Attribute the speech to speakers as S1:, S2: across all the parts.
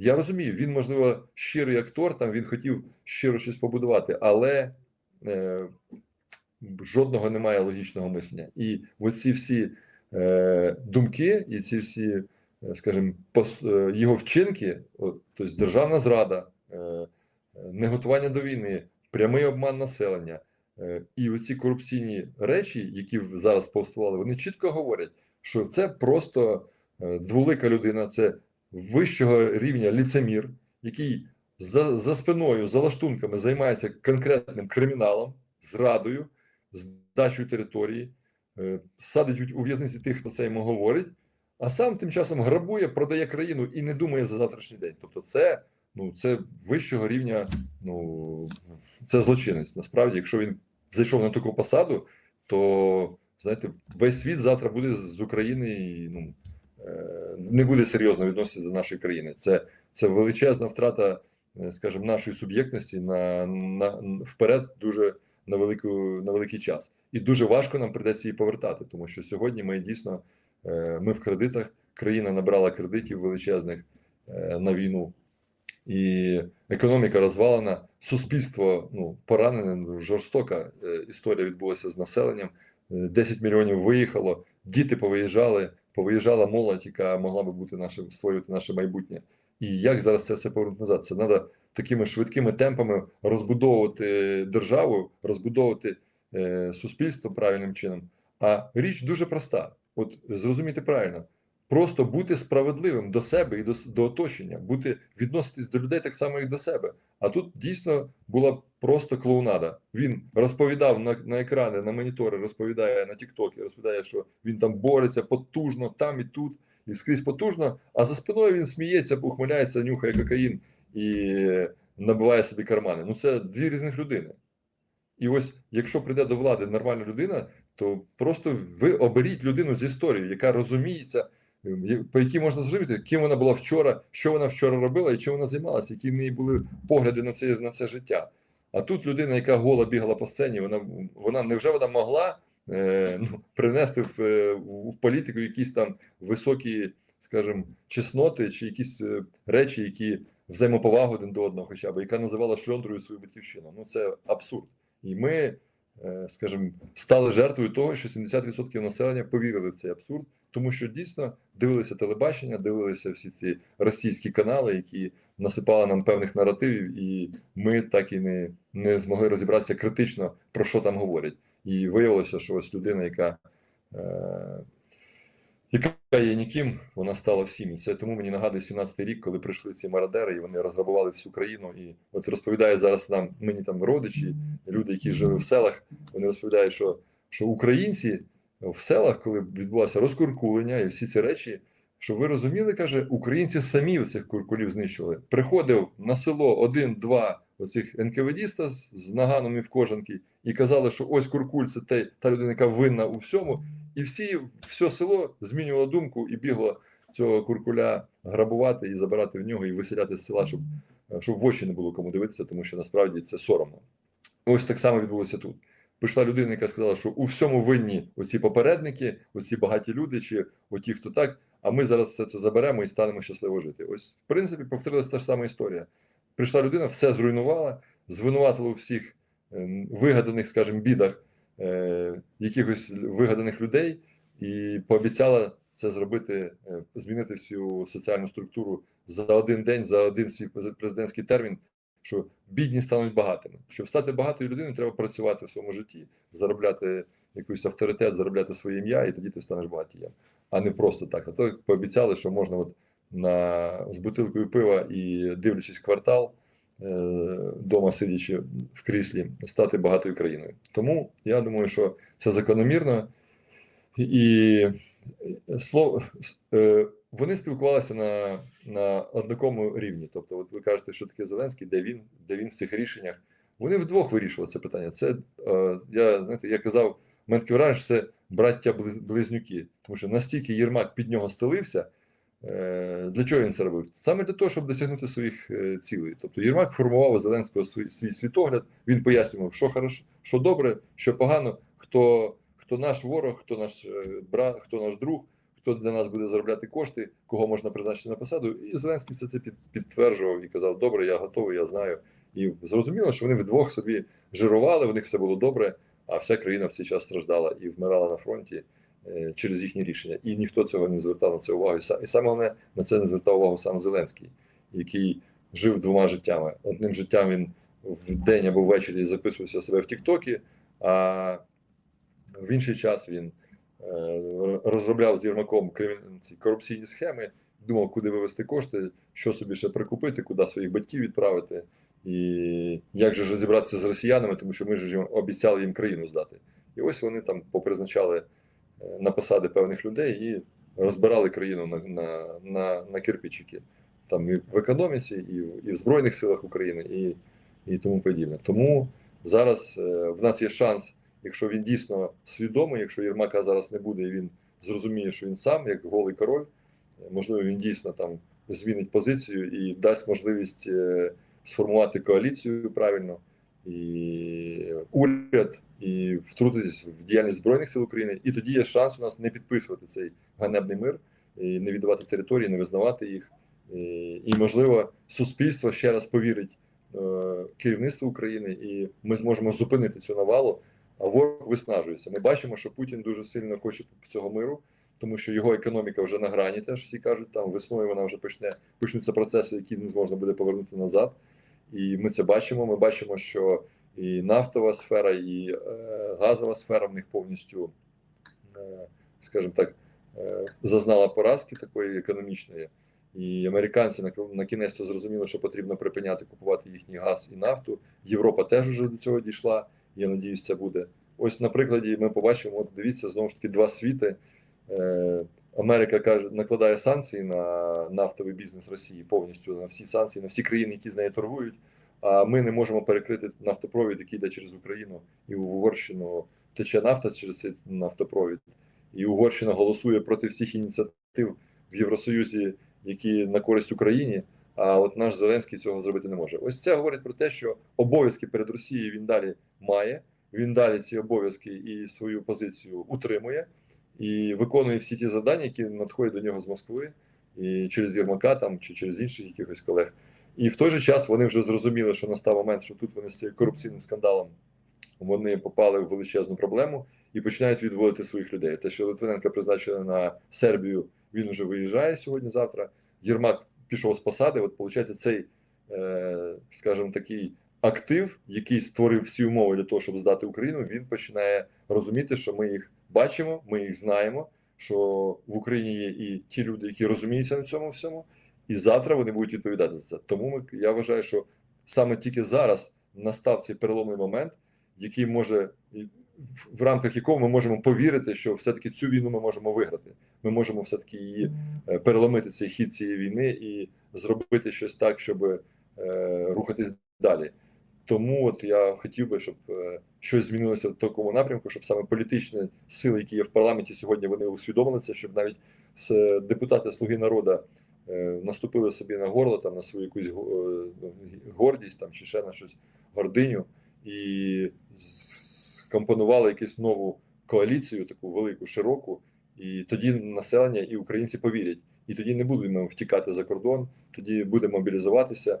S1: я розумію, він, можливо, щирий актор, там він хотів щиро щось побудувати, але е, жодного немає логічного мислення. І оці всі е, думки, і ці всі, е, скажімо, пос, е, його вчинки, от, тобто державна зрада, е, е, неготування до війни, прямий обман населення. Е, І оці корупційні речі, які зараз повставали, вони чітко говорять, що це просто е, дволика людина, це вищого рівня ліцемір, який за, за спиною, за лаштунками займається конкретним криміналом, зрадою, здачею території, е, садить у в'язниці тих, хто це йому говорить, а сам тим часом грабує, продає країну і не думає за завтрашній день. Тобто, це, ну, це вищого рівня, ну це злочинець. Насправді, якщо він зайшов на таку посаду, то знаєте, весь світ завтра буде з України ну, не буде серйозно відноситися до нашої країни. Це, це величезна втрата, е, скажімо, нашої суб'єктності на, на вперед дуже на велику на великий час. І дуже важко нам прийдеться її повертати, тому що сьогодні ми дійсно е, ми в кредитах. Країна набрала кредитів величезних е, на війну, і економіка розвалена, суспільство ну, поранене, ну, жорстока е, історія відбулася з населенням. Е, 10 мільйонів виїхало, діти повиїжджали, повиїжджала молодь, яка могла би бути нашим створювати наше майбутнє. І як зараз це все повернути назад? Це треба такими швидкими темпами розбудовувати державу, розбудовувати е, суспільство правильним чином. А річ дуже проста: от зрозуміти правильно, просто бути справедливим до себе і до, до оточення, бути відноситись до людей так само, як до себе. А тут дійсно була просто клоунада. Він розповідав на, на екрани, на монітори, розповідає на Тіктокі, розповідає, що він там бореться потужно, там і тут, і скрізь потужно. А за спиною він сміється, ухмиляється, нюхає кокаїн і набиває собі кармани. Ну це дві різних людини. І ось, якщо прийде до влади нормальна людина, то просто ви оберіть людину з історією, яка розуміється, по якій можна зрозуміти, ким вона була вчора, що вона вчора робила і чим вона займалася, які в неї були погляди на це, на це життя. А тут людина, яка гола бігала по сцені, вона, вона невже вона могла е, ну, принести в, е, в політику якісь там високі, скажімо, чесноти чи якісь е, речі, які взаємоповагу один до одного, хоча б, яка називала шльондрою свою батьківщину. Ну це абсурд. І ми, е, скажімо, стали жертвою того, що 70% населення повірили в цей абсурд, тому що дійсно дивилися телебачення, дивилися всі ці російські канали, які насипали нам певних наративів, і ми так і не, не змогли розібратися критично про що там говорять. І виявилося, що ось людина, яка, е, яка є ніким, вона стала всім. І це тому мені нагадує 17-й рік, коли прийшли ці мародери, і вони розграбували всю країну. І от розповідає зараз нам мені там родичі, люди, які жили в селах, вони розповідають, що, що українці в селах, коли відбулося розкуркулення і всі ці речі, що ви розуміли, каже, українці самі цих куркулів знищили. Приходив на село один-два оцих НКВДіста з, наганом і в кожанки, і казали, що ось куркуль це те, та людина, яка винна у всьому. І всі, все село змінювало думку і бігло цього куркуля грабувати і забирати в нього, і виселяти з села, щоб, щоб в очі не було кому дивитися, тому що насправді це соромно. Ось так само відбулося тут. Прийшла людина, яка сказала, що у всьому винні оці попередники, оці багаті люди, чи оті, хто так, а ми зараз все це заберемо і станемо щасливо жити. Ось, в принципі, повторилася та ж сама історія. Прийшла людина, все зруйнувала, звинуватила у всіх е, вигаданих, скажімо, бідах е, якихось вигаданих людей і пообіцяла це зробити, е, змінити всю соціальну структуру за один день, за один свій президентський термін, що бідні стануть багатими. Щоб стати багатою людиною, треба працювати в своєму житті, заробляти якийсь авторитет, заробляти своє ім'я, і тоді ти станеш багатієм. А не просто так. А то пообіцяли, що можна от на, з бутилкою пива і дивлячись квартал, вдома сидячи в кріслі, стати багатою країною. Тому я думаю, що це закономірно. І слово е, вони спілкувалися на на однакому рівні. Тобто, от ви кажете, що таке Зеленський, де він, де він в цих рішеннях. Вони вдвох вирішували це питання. Це е, я знаєте, я казав, мене таке враження, що це браття близнюки, тому що настільки Єрмак під нього стелився. Е, Для чого він це робив? Саме для того, щоб досягнути своїх е, цілей. Тобто Єрмак формував у Зеленського свій, свій світогляд, він пояснював, що хорошо, що добре, що погано, хто хто наш ворог, хто наш брат, хто наш друг, хто для нас буде заробляти кошти, кого можна призначити на посаду. І Зеленський все це під, підтверджував і казав: Добре, я готовий, я знаю. І зрозуміло, що вони вдвох собі жирували, в них все було добре, а вся країна в цей час страждала і вмирала на фронті е, через їхні рішення. І ніхто цього не звертав на це увагу. І саме головне на це не звертав увагу сам Зеленський, який жив двома життями. Одним життям він в день або ввечері записувався себе в Тіктокі, а в інший час він е, розробляв з Єрмаком ці корупційні схеми, думав, куди вивести кошти, що собі ще прикупити, куди своїх батьків відправити, і як же розібратися з росіянами, тому що ми ж обіцяли їм країну здати. І ось вони там попризначали е, на посади певних людей і розбирали країну на, на, на, на кирпичики. Там і в економіці, і в, і в Збройних силах України, і, і тому подібне. Тому зараз е, в нас є шанс, якщо він дійсно свідомий, якщо Єрмака зараз не буде, і він зрозуміє, що він сам, як голий король, е, можливо, він дійсно там змінить позицію і дасть можливість е, сформувати коаліцію правильно і уряд, і втрутитись в діяльність Збройних сил України. І тоді є шанс у нас не підписувати цей ганебний мир, і не віддавати території, не визнавати їх. І, можливо, суспільство ще раз повірить е, керівництву України, і ми зможемо зупинити цю навалу. А ворог виснажується. Ми бачимо, що Путін дуже сильно хоче цього миру, тому що його економіка вже на грані. Теж всі кажуть, там весною вона вже почне почнуться процеси, які не зможна буде повернути назад. І ми це бачимо. Ми бачимо, що і нафтова сфера, і е, газова сфера в них повністю, е, скажімо так, е, зазнала поразки такої економічної. І американці на, на кінець зрозуміли, що потрібно припиняти купувати їхній газ і нафту. Європа теж вже до цього дійшла. Я надіюсь, це буде. Ось на прикладі ми побачимо, от дивіться, знову ж таки, два світи. Америка каже, накладає санкції на нафтовий бізнес Росії повністю на всі санкції, на всі країни, які з нею торгують. А ми не можемо перекрити нафтопровід, який йде через Україну, і в Угорщину тече нафта через цей нафтопровід. І Угорщина голосує проти всіх ініціатив в Євросоюзі, які на користь Україні. А от наш Зеленський цього зробити не може. Ось це говорить про те, що обов'язки перед Росією він далі має. Він далі ці обов'язки і свою позицію утримує і виконує всі ті завдання, які надходять до нього з Москви, і через Єрмака там чи через інших якихось колег. І в той же час вони вже зрозуміли, що настав момент, що тут вони з цим корупційним скандалом вони попали в величезну проблему і починають відводити своїх людей. Те, що Литвиненка призначили на Сербію, він вже виїжджає сьогодні-завтра. Єрмак пішов з посади. От, виходить, цей, е, скажімо, такий актив, який створив всі умови для того, щоб здати Україну, він починає розуміти, що ми їх бачимо, ми їх знаємо. Що в Україні є і ті люди, які розуміються на цьому всьому, і завтра вони будуть відповідати за це. Тому ми, я вважаю, що саме тільки зараз настав цей переломний момент, який може в рамках якого ми можемо повірити, що все-таки цю війну ми можемо виграти. Ми можемо все-таки її е, переломити цей хід цієї війни і зробити щось так, щоб е, рухатись далі. Тому от я хотів би, щоб е, щось змінилося в такому напрямку, щоб саме політичні сили, які є в парламенті сьогодні, вони усвідомили це, щоб навіть депутати Слуги народу е, наступили собі на горло, там на свою якусь е, гордість там чи ще на щось гординю, і скомпонували якусь нову коаліцію, таку велику, широку. І тоді населення і українці повірять. І тоді не будемо втікати за кордон, тоді будемо мобілізуватися,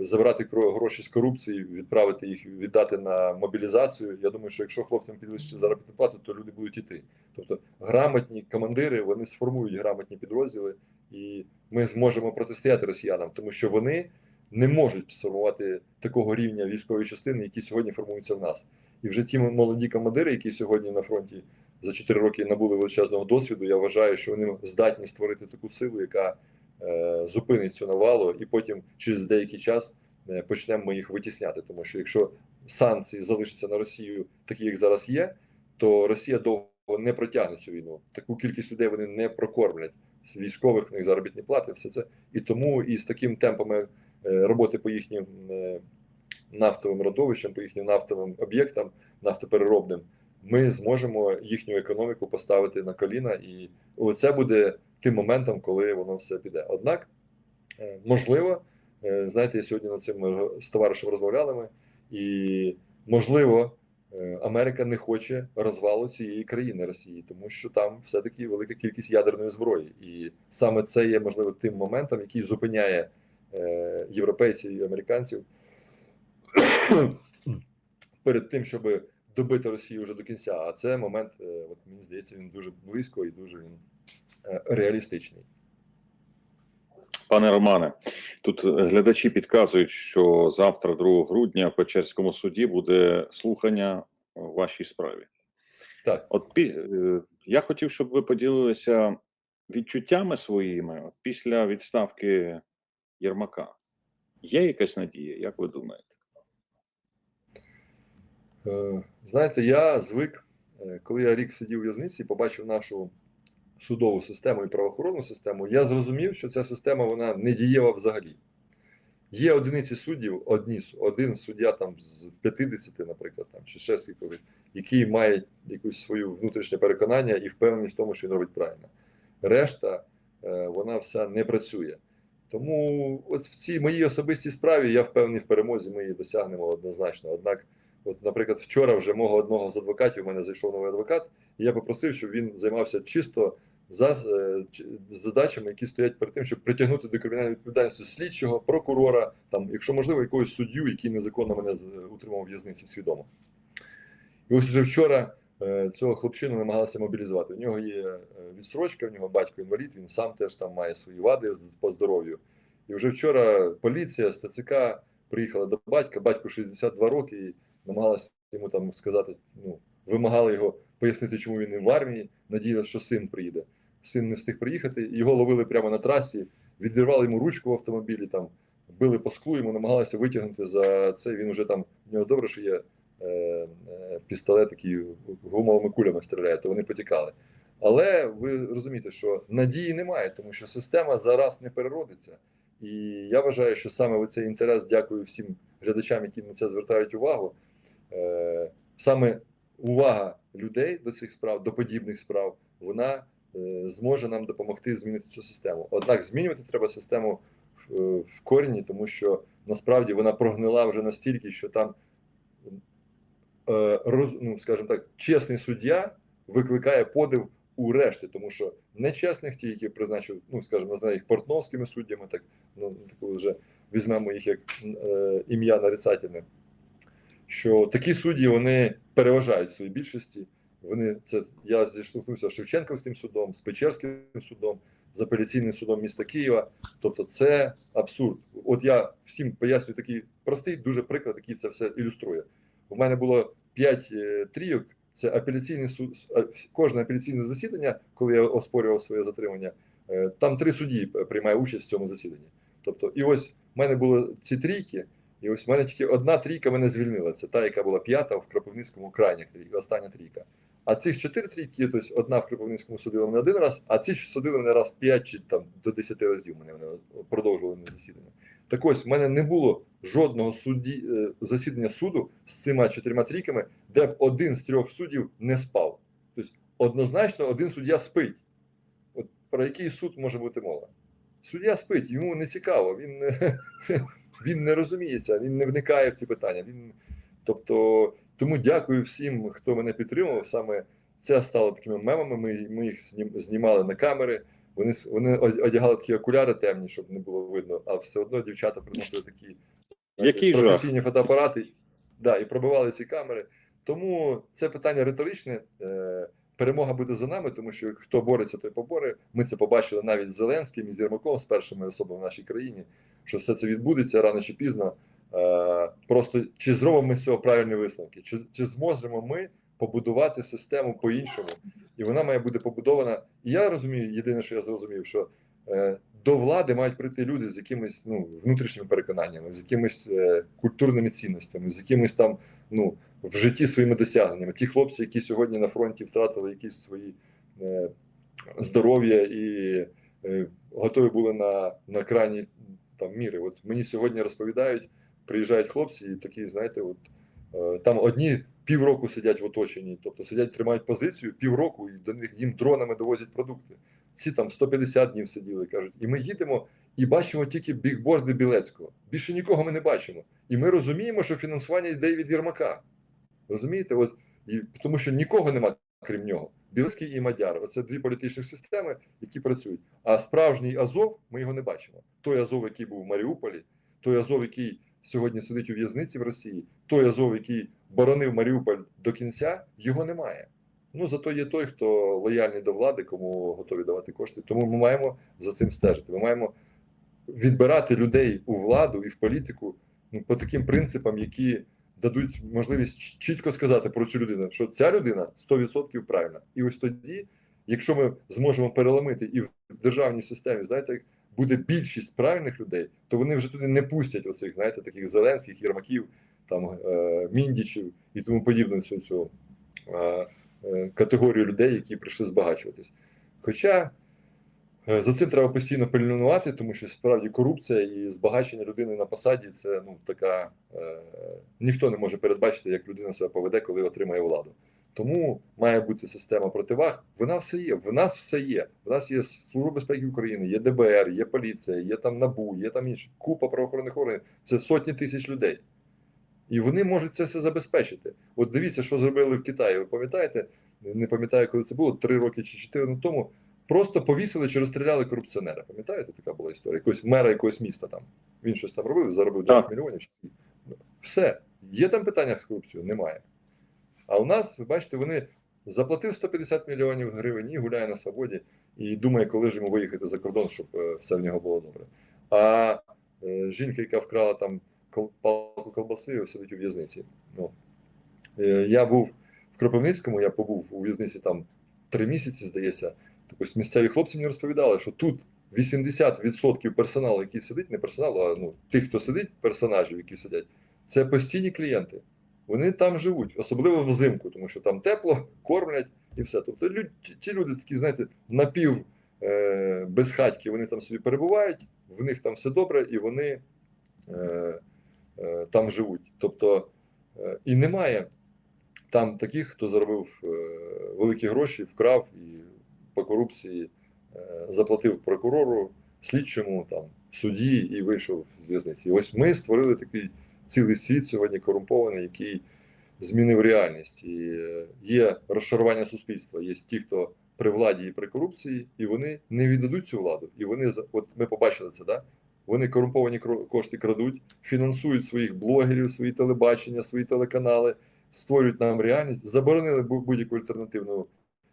S1: забрати гроші з корупції, відправити їх, віддати на мобілізацію. Я думаю, що якщо хлопцям підвищити заробітну плату, то люди будуть йти. Тобто грамотні командири вони сформують грамотні підрозділи, і ми зможемо протистояти росіянам, тому що вони не можуть сформувати такого рівня військової частини, які сьогодні формуються в нас. І вже ті молоді командири, які сьогодні на фронті за 4 роки набули величезного досвіду, я вважаю, що вони здатні створити таку силу, яка е, зупинить цю навалу, і потім через деякий час е, почнемо їх витісняти. Тому що якщо санкції залишаться на Росію, такі як зараз є, то Росія довго не протягне цю війну. Таку кількість людей вони не прокормлять. Військових в них заробітні плати, все це. І тому і з таким темпами е, роботи по їхнім е, нафтовим родовищам, по їхнім нафтовим об'єктам, нафтопереробним, ми зможемо їхню економіку поставити на коліна, і це буде тим моментом, коли воно все піде. Однак, е, можливо, е, знаєте, я сьогодні над цим з товаришем розмовляли ми, і можливо, е, Америка не хоче розвалу цієї країни Росії, тому що там все-таки велика кількість ядерної зброї, і саме це є можливо тим моментом, який зупиняє е, європейців і американців перед тим, щоб добити Росію вже до кінця. А це момент, е, от мені здається, він дуже близько і дуже він е, реалістичний.
S2: Пане Романе, тут глядачі підказують, що завтра, 2 грудня, в Печерському суді буде слухання в вашій справі.
S1: Так.
S2: От е, я хотів, щоб ви поділилися відчуттями своїми от після відставки Єрмака. Є якась надія, як ви думаєте?
S1: Е, Знаєте, я звик, е, коли я рік сидів у в'язниці, побачив нашу судову систему і правоохоронну систему, я зрозумів, що ця система вона не дієва взагалі. Є одиниці суддів, одні, один суддя там з 50, наприклад, там, чи ще скільки, який має якусь свою внутрішнє переконання і впевненість в тому, що він робить правильно. Решта, е, вона вся не працює. Тому от в цій моїй особистій справі я впевнений в перемозі, ми її досягнемо однозначно. Однак, от, наприклад, вчора вже мого одного з адвокатів, у мене зайшов новий адвокат, і я попросив, щоб він займався чисто за е, задачами, які стоять перед тим, щоб притягнути до кримінальної відповідальності слідчого, прокурора, там, якщо можливо, якогось суддю, який незаконно мене утримав в в'язниці свідомо. І ось вже вчора е, цього хлопчину намагалися мобілізувати. У нього є е, відстрочка, в нього батько інвалід, він сам теж там має свої вади по здоров'ю. І вже вчора поліція з ТЦК приїхала до батька, батьку 62 роки, намагалася йому там сказати, ну, вимагали його пояснити, чому він не в армії, надіялися, що син приїде. Син не встиг приїхати, його ловили прямо на трасі, відірвали йому ручку в автомобілі, там, били по склу, йому намагалися витягнути за це. Він вже там, в нього добре, що є е, е, пістолет, який гумовими кулями стріляє, то вони потікали. Але ви розумієте, що надії немає, тому що система зараз не переродиться. І я вважаю, що саме оцей інтерес, дякую всім глядачам, які на це звертають увагу. Е, саме увага людей до цих справ, до подібних справ, вона е, зможе нам допомогти змінити цю систему. Однак змінювати треба систему в, е, корені, тому що насправді вона прогнила вже настільки, що там ну, скажімо так, чесний суддя викликає подив у решті, тому що нечесних ті, які призначив, ну скажімо, називаємо їх портновськими суддями, так ну таку вже візьмемо їх як е, ім'я нарицательне, що такі судді вони переважають в своїй більшості. Вони це я зіштовхнувся з Шевченківським судом, з Печерським судом, з апеляційним судом міста Києва. Тобто, це абсурд. От я всім пояснюю такий простий, дуже приклад, який це все ілюструє. У мене було 5 трійок. Це апеляційний суд, кожне апеляційне засідання, коли я оспорював своє затримання, е, там три судді приймає участь в цьому засіданні. Тобто, і ось в мене були ці трійки, і ось в мене тільки одна трійка мене звільнила. Це та, яка була п'ята в Кропивницькому крайня остання трійка. А цих чотири трійки, тобто одна в Кропивницькому судила мене один раз, а ці ж судили мене раз п'ять чи там до десяти разів мене вони продовжували на засідання. Так ось в мене не було жодного судді, е, засідання суду з цими чотирма трійками, де б один з трьох суддів не спав. Тобто однозначно один суддя спить. От про який суд може бути мова? Суддя спить, йому не цікаво, він не, він не розуміється, він не вникає в ці питання. Він, тобто, тому дякую всім, хто мене підтримував. Саме це стало такими мемами. Ми, ми їх знім- знімали на камери. Вони, вони одягали такі окуляри темні, щоб не було видно, а все одно дівчата приносили такі
S2: Який жах.
S1: професійні фотоапарати да, і пробивали ці камери. Тому це питання риторичне. Перемога буде за нами, тому що хто бореться, той поборе. Ми це побачили навіть з Зеленським і з Єрмаком, з першими особами в нашій країні, що все це відбудеться рано чи пізно. Е, Просто чи зробимо ми з цього правильні висновки, чи, чи зможемо ми побудувати систему по-іншому, і вона має бути побудована. І я розумію, єдине, що я зрозумів, що е, до влади мають прийти люди з якимись ну, внутрішніми переконаннями, з якимись е, культурними цінностями, з якимись там ну, в житті своїми досягненнями. Ті хлопці, які сьогодні на фронті втратили якісь свої е, здоров'я і е, готові були на, на крайні там, міри. От мені сьогодні розповідають, приїжджають хлопці, і такі, знаєте, от е, там одні півроку сидять в оточенні, тобто сидять, тримають позицію півроку, і до них їм дронами довозять продукти. Ці там 150 днів сиділи, кажуть, і ми їдемо і бачимо тільки бігборди Білецького. Більше нікого ми не бачимо. І ми розуміємо, що фінансування йде від Єрмака. Розумієте? От, і, тому що нікого нема, крім нього. Білоруський і Мадяр. Оце дві політичні системи, які працюють. А справжній Азов ми його не бачимо. Той Азов, який був в Маріуполі, той Азов, який сьогодні сидить у в'язниці в Росії, той Азов, який боронив Маріуполь до кінця, його немає. Ну зато є той, хто лояльний до влади, кому готові давати кошти. Тому ми маємо за цим стежити. Ми маємо відбирати людей у владу і в політику ну, по таким принципам, які дадуть можливість чітко сказати про цю людину, що ця людина 100% правильна. І ось тоді, якщо ми зможемо переламити і в державній системі, знаєте, буде більшість правильних людей, то вони вже туди не пустять оцих, знаєте, таких зеленських, єрмаків, там е, міндічів і тому подібну цю, цю е, е, категорію людей, які прийшли збагачуватись. Хоча за цим треба постійно пильнувати, тому що справді корупція і збагачення людини на посаді це ну така е, ніхто не може передбачити, як людина себе поведе, коли отримає владу. Тому має бути система противаг. Вона все є. В нас все є. В нас є Служба безпеки України, є ДБР, є поліція, є там НАБУ, є там інші купа правоохоронних органів. Це сотні тисяч людей. І вони можуть це все забезпечити. От дивіться, що зробили в Китаї. Ви пам'ятаєте? Не пам'ятаю, коли це було три роки чи чотири тому. Просто повісили чи розстріляли корупціонера. Пам'ятаєте, така була історія? Якогось мера якогось міста там. Він щось там робив, заробив 10
S2: Так.
S1: мільйонів. Все. Є там питання з корупцією? Немає. А у нас, ви бачите, вони заплатив 150 мільйонів гривень і гуляє на свободі і думає, коли ж йому виїхати за кордон, щоб е, все в нього було добре. А е, жінка, яка вкрала там палку колбаси, сидить у в'язниці. Ну, е, я був в Кропивницькому, я побув у в'язниці там три місяці, здається. Так ось місцеві хлопці мені розповідали, що тут 80% персоналу, який сидить, не персоналу, а ну, тих, хто сидить, персонажів, які сидять, це постійні клієнти. Вони там живуть, особливо взимку, тому що там тепло, кормлять і все. Тобто лю- ті- ті люди такі, знаєте, напів е, безхатьки, вони там собі перебувають, в них там все добре, і вони е, е, там живуть. Тобто е, і немає там таких, хто заробив е, великі гроші, вкрав і по корупції е, заплатив прокурору, слідчому, там, судді і вийшов з в'язниці. Ось ми створили такий цілий світ сьогодні корумпований, який змінив реальність. І е, є розшарування суспільства. Є ті, хто при владі і при корупції, і вони не віддадуть цю владу. І вони от ми побачили це, да? Вони корумповані кошти крадуть, фінансують своїх блогерів, свої телебачення, свої телеканали, створюють нам реальність, заборонили будь-яку альтернативну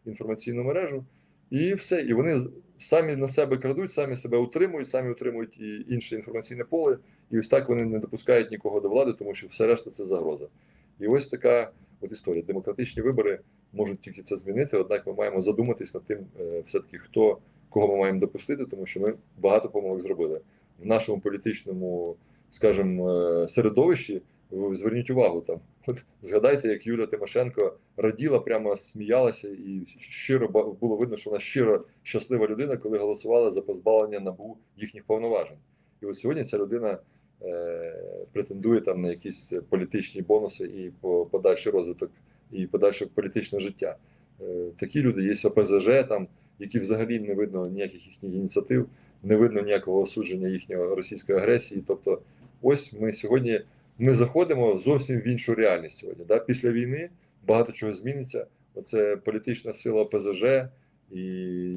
S1: інформаційну мережу, і все. І вони самі на себе крадуть, самі себе утримують, самі утримують і інше інформаційне поле. І ось так вони не допускають нікого до влади, тому що все решта це загроза. І ось така от історія. Демократичні вибори можуть тільки це змінити, однак ми маємо задуматись над тим, е, все-таки хто кого ми маємо допустити, тому що ми багато помилок зробили в нашому політичному, скажімо, е, середовищі. Зверніть увагу там. От згадайте, як Юлія Тимошенко раділа, прямо сміялася, і щиро було видно, що вона щиро щаслива людина, коли голосувала за позбавлення набу їхніх повноважень. І от сьогодні ця людина е, претендує там на якісь політичні бонуси і по подальший розвиток, і подальше політичне життя. Е, такі люди є ОПЗЖ, там, які взагалі не видно ніяких їхніх ініціатив, не видно ніякого осудження їхньої російської агресії. Тобто, ось ми сьогодні ми заходимо зовсім в іншу реальність сьогодні. Да? Після війни багато чого зміниться. Оце політична сила ОПЗЖ, і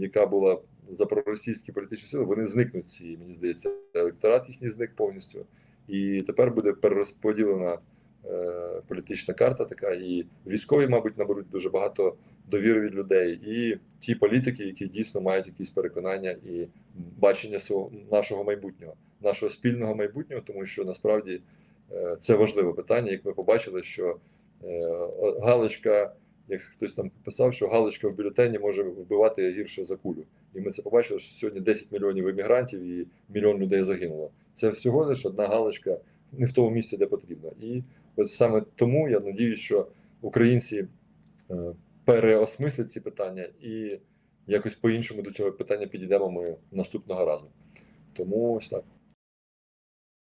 S1: яка була за проросійські політичні сили, вони зникнуть ці, мені здається, електорат їхній зник повністю. І тепер буде перерозподілена е, політична карта така, і військові, мабуть, наберуть дуже багато довіри від людей, і ті політики, які дійсно мають якісь переконання і бачення свого нашого майбутнього, нашого спільного майбутнього, тому що насправді це важливе питання. Як ми побачили, що е, галочка, як хтось там писав, що галочка в бюлетені може вбивати гірше за кулю. І ми це побачили, що сьогодні 10 мільйонів іммігрантів і мільйон людей загинуло. Це всього лише одна галочка не в тому місці, де потрібно. І от саме тому я надіюсь, що українці е, переосмислять ці питання і якось по-іншому до цього питання підійдемо ми наступного разу. Тому ось так.